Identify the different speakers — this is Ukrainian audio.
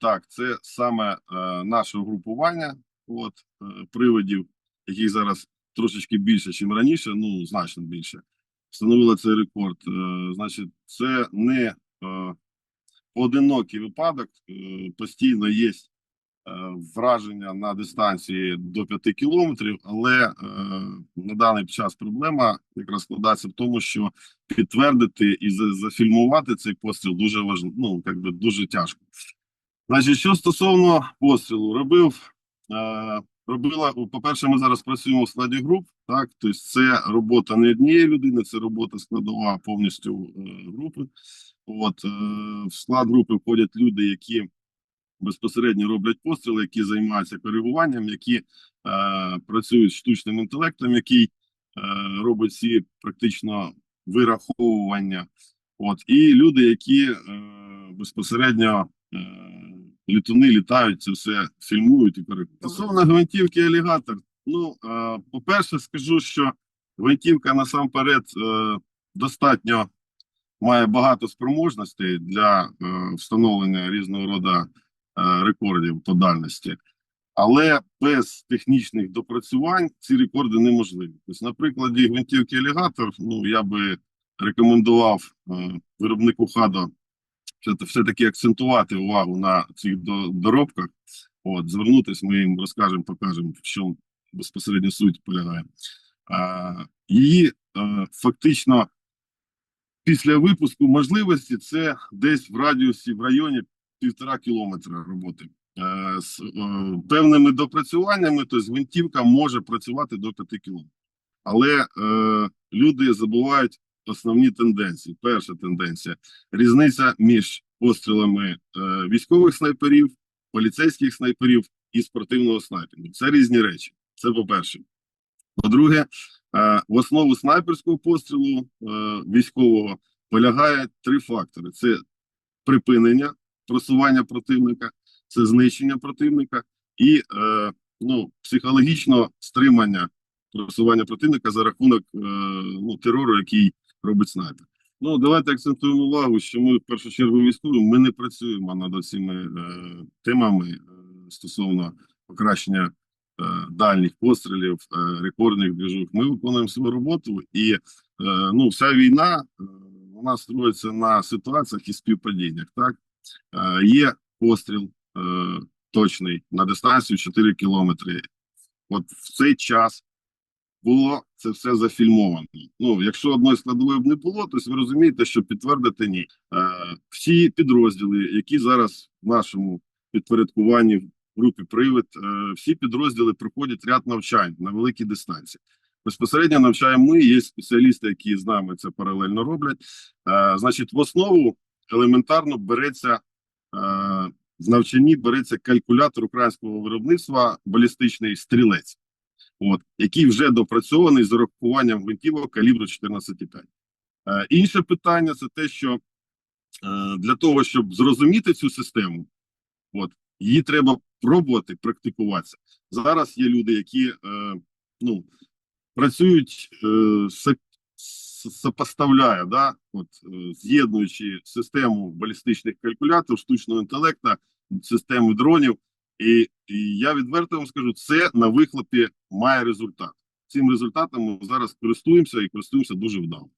Speaker 1: Так, це саме е, наше угрупування от, е, приводів, яких зараз трошечки більше, ніж раніше, ну значно більше. Встановили цей рекорд. Е, значить, це не е, поодинокий випадок, е, постійно є е, враження на дистанції до 5 кілометрів, але е, на даний час проблема якраз складається в тому, що підтвердити і зафільмувати цей постріл дуже важливо, ну, як би дуже тяжко. Значить, що стосовно пострілу, робив, е, робила, по-перше, ми зараз працюємо в складі груп, так, тобто це робота не однієї людини, це робота складова повністю е, групи. От, е, в склад групи входять люди, які безпосередньо роблять постріли, які займаються коригуванням, які е, працюють з штучним інтелектом, який е, робить ці практично вираховування. От, і люди, які е, безпосередньо е, літуни літають, це все фільмують і коригують. Стосовно гвинтівки алігатор, ну, е, по-перше, скажу, що гвинтівка насамперед е, достатньо має багато спроможностей для е, встановлення різного роду рекордів по дальності. Але без технічних допрацювань ці рекорди неможливі. Тобто, на прикладі гвинтівки алігатор, ну я би рекомендував виробнику ХАДО все-таки акцентувати увагу на цих доробках. От, звернутися, ми їм розкажемо, покажемо, в чому безпосередньо суть полягає. А, її е, фактично після випуску можливості це десь в радіусі в районі півтора кілометра роботи. Е, з е, певними допрацюваннями, тобто гвинтівка може працювати до 5 кілометрів. Але е, люди забувають основні тенденції. Перша тенденція різниця між пострілами е, військових снайперів, поліцейських снайперів і спортивного снайпінгу. Це різні речі. Це по-перше. По-друге, е, в основу снайперського пострілу е, військового полягає три фактори: це припинення просування противника, це знищення противника і ну, психологічно стримання просування противника за рахунок ну, терору, який робить снайпер. Ну, давайте акцентуємо увагу, що ми в першу чергу військові, ми не працюємо над цими е, темами е, стосовно покращення е, дальніх пострілів, е, рекордних движок. Ми виконуємо свою роботу, і е, ну, вся війна е, вона строїться на ситуаціях і співпадіннях. Так е, є постріл е, точний на дистанцію 4 кілометри. От в цей час було це все зафільмовано. Ну, якщо одної складової б не було, то ви розумієте, що підтвердити ні. Е, всі підрозділи, які зараз в нашому підпорядкуванні в групі Привид, е, всі підрозділи проходять ряд навчань на великій дистанції. Безпосередньо навчаємо ми, є спеціалісти, які з нами це паралельно роблять. Е, значить, в основу елементарно береться е, в навчанні береться калькулятор українського виробництва балістичний стрілець от, який вже допрацьований з урахуванням гвинтівок калібру 14,5. Е, інше питання це те, що е, для того, щоб зрозуміти цю систему, от, її треба пробувати практикуватися. Зараз є люди, які е, ну, працюють е, сопоставляє, да, от, з'єднуючи систему балістичних калькуляторів, штучного інтелекту, систему дронів. І, і я відверто вам скажу, це на вихлопі має результат. Цим результатом ми зараз користуємося і користуємося дуже вдало.